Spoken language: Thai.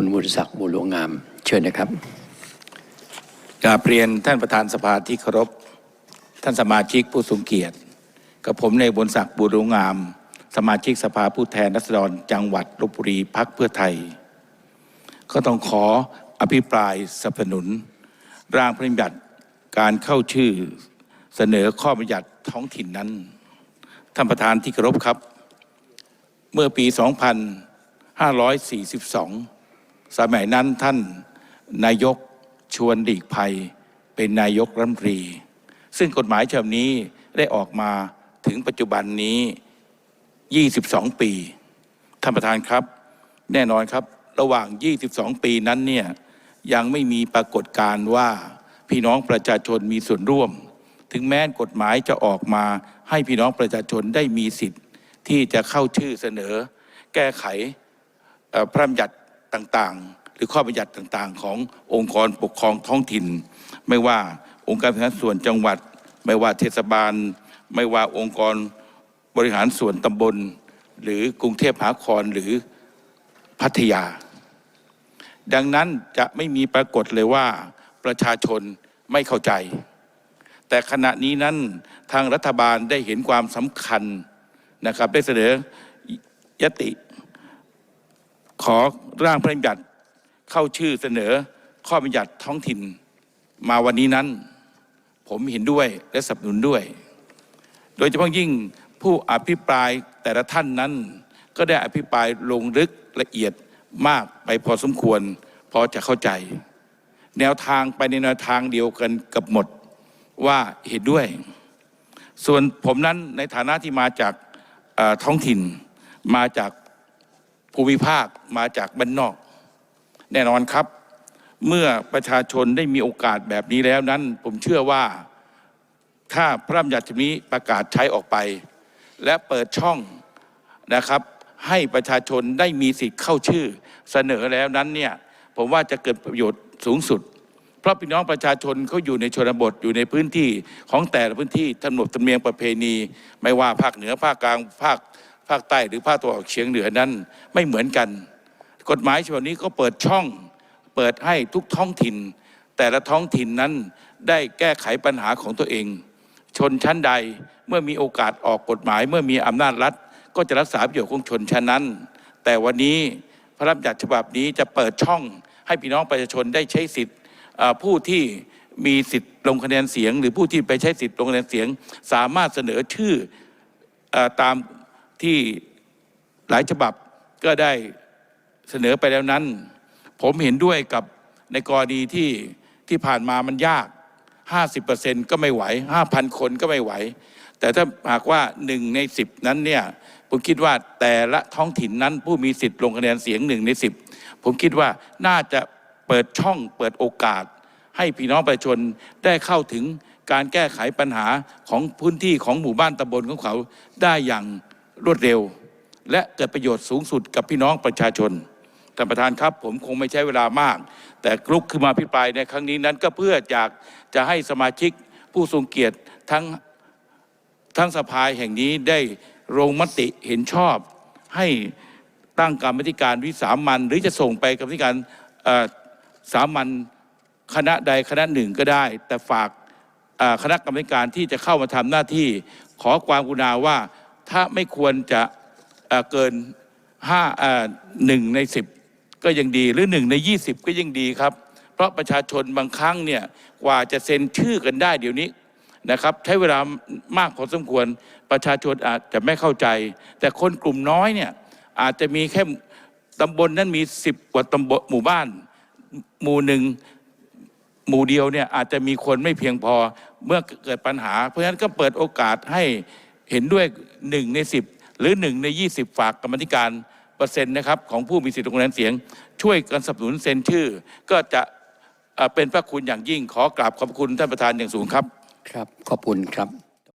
คุณวุฒิศักดิ์บุญหลวงงาม เชิญนะครับกราบเรียนท่านประธานสภาที่เคารพ ท่านสมาชิกผู้ทรงเกียรติ กับผมในายบนศักดิ์บุญรงาม สมาชิกสภาผู้แทนรัษฎรจังหวัดลบบุรีพักเพื่อไทย ก็ต้องขออภิปรายสนับสนุน ร่างพระราชบัญญัติการเข้าชื่อเสนอข้อบัญญัติท้องถิ่นนั้น ท่านประธานที่เคารพครับ เมื่อปี 2542 สมัยนั้นท่านนายกชวนหลีกภัยเป็นนายกรัฐมนตรี ซึ่งกฎหมายฉบับนี้ได้ออกมาถึงปัจจุบันนี้ 22 ปี ท่านประธานครับ แน่นอนครับ ระหว่าง 22 ปีนั้นเนี่ยยังไม่มีปรากฏการณ์ว่าพี่น้องประชาชนมีส่วนร่วม ถึงแม้กฎหมายจะออกมาให้พี่น้องประชาชนได้มีสิทธิ์ ที่จะเข้าชื่อเสนอ แก้ไขพระราชบัญญัติ ต่างๆ หรือข้อบัญญัติต่างๆ ขององค์กรปกครองท้องถิ่น ไม่ว่าองค์การบริหารส่วนจังหวัด ไม่ว่าเทศบาล ไม่ว่าองค์กรบริหารส่วนตำบล หรือกรุงเทพมหานครหรือพัทยา ดังนั้นจะไม่มีปรากฏเลยว่าประชาชนไม่เข้าใจ แต่ขณะนี้นั้นทางรัฐบาลได้เห็นความสำคัญนะครับได้เสนอยติ ขอร่างพระราชบัญญัติเข้าชื่อเสนอข้อบัญญัติท้องถิ่นมาวันนี้นั้น ผมเห็นด้วยและสนับสนุนด้วย โดยเฉพาะยิ่งผู้อภิปรายแต่ละท่านนั้น ก็ได้อภิปรายลงลึกละเอียดมากไปพอสมควร พอจะเข้าใจ แนวทางไปในแนวทางเดียวกันกับหมดว่าเห็นด้วย ส่วนผมนั้นในฐานะที่มาจากท้องถิ่นมาจาก ภูมิภาคมาจากบ้านนอก แน่นอนครับ เมื่อประชาชนได้มีโอกาสแบบนี้แล้วนั้น ผมเชื่อว่าถ้าพระราชบัญญัตินี้ประกาศใช้ออกไป และเปิดช่องนะครับ ให้ประชาชนได้มีสิทธิ์เข้าชื่อเสนอแล้วนั้นเนี่ยผมว่าจะเกิดประโยชน์สูงสุด เพราะพี่น้องประชาชนเขาอยู่ในชนบทอยู่ในพื้นที่ของแต่ละพื้นที่ถนบธรรมเนียมประเพณี ไม่ว่าภาคเหนือภาคกลางภาค ภาคใต้หรือภาคตะวันออกเฉียงเหนือนั้นไม่เหมือนกัน กฎหมายฉบับนี้ก็เปิดช่อง เปิดให้ทุกท้องถิ่น แต่ละท้องถิ่นนั้นได้แก้ไขปัญหาของตัวเอง ชนชั้นใดเมื่อมีโอกาสออกกฎหมาย เมื่อมีอำนาจรัฐ ก็จะรักษาประโยชน์ของชนชั้นนั้น แต่วันนี้พระราชบัญญัติฉบับนี้จะเปิดช่อง ให้พี่น้องประชาชนได้ใช้สิทธิ์ผู้ที่มีสิทธิ์ลงคะแนนเสียง หรือผู้ที่ไปใช้สิทธิ์ลงคะแนนเสียง สามารถเสนอชื่ออตาม ที่หลายฉบับก็ได้เสนอไปแล้วนั้น ผมเห็นด้วยกับในกรณีที่ที่ผ่านมามันยาก 50%ก็ไม่ไหว 5,000 คนก็ไม่ไหว แต่ถ้าหากว่าหนึ่งในสิบนั้นเนี่ยผมคิดว่าแต่ละท้องถิ่นนั้นผู้มีสิทธิ์ลงคะแนนเสียงหนึ่งในสิบผมคิดว่าน่าจะเปิดช่องเปิดโอกาส ให้พี่น้องประชาชนได้เข้าถึงการแก้ไขปัญหาของพื้นที่ของหมู่บ้านตำบลของเขาได้อย่าง รวดเร็ว และเกิดประโยชน์สูงสุดกับพี่น้องประชาชนท่านประธานครับ ผมคงไม่ใช้เวลามาก แต่กลุกขึ้นมาพิปรายในครั้งนี้นั้นก็เพื่ออยากจะให้สมาชิกผู้ทรงเกียรติทั้งทั้งสภาแห่งนี้ได้ลงมติเห็นชอบ ให้ตั้งกรรมธิการวิสามันหรือจะส่งไปกรรมธิการสามัญคณะใดคณะหนึ่งก็ได้ แต่ฝากคณะกรรมการที่จะเข้ามาทำหน้าที่ ขอความกรุณาว่า ถ้าไม่ควรจะเเกินห้าหนึ่งในสิบก็ยังดีหรือหนึ่งในยี่สิบก็ยังดีครับ เพราะประชาชนบางครั้งเนี่ยกว่าจะเซ็นชื่อกันได้เดี๋ยวนี้นะครับ ใช้เวลามากพอสมควรประชาชนอาจจะไม่เข้าใจ แต่คนกลุ่มน้อยเนี่ยอาจจะมีแค่ตำบลนั้นมีสิบกว่าตำบลหมู่บ้าน หมู่หนึ่งหมู่เดียวเนี่ยอาจจะมีคนไม่เพียงพอเมื่อเกิดปัญหา เพราะฉะนั้นก็เปิดโอกาสให้ เห็นด้วยหนึ่งในสิบหรือหนึ่งในยี่สิบฝากกรรมธิการเปอร์เซ็นต์นะครับของผู้มีสิทธิลงคะแนนเสียง ช่วยกันสนับสนุนเซ็นชื่อ ก็จะเป็นพระคุณอย่างยิ่งขอกราบขอบคุณท่านประธานอย่างสูงครับ ครับ ขอบคุณครับ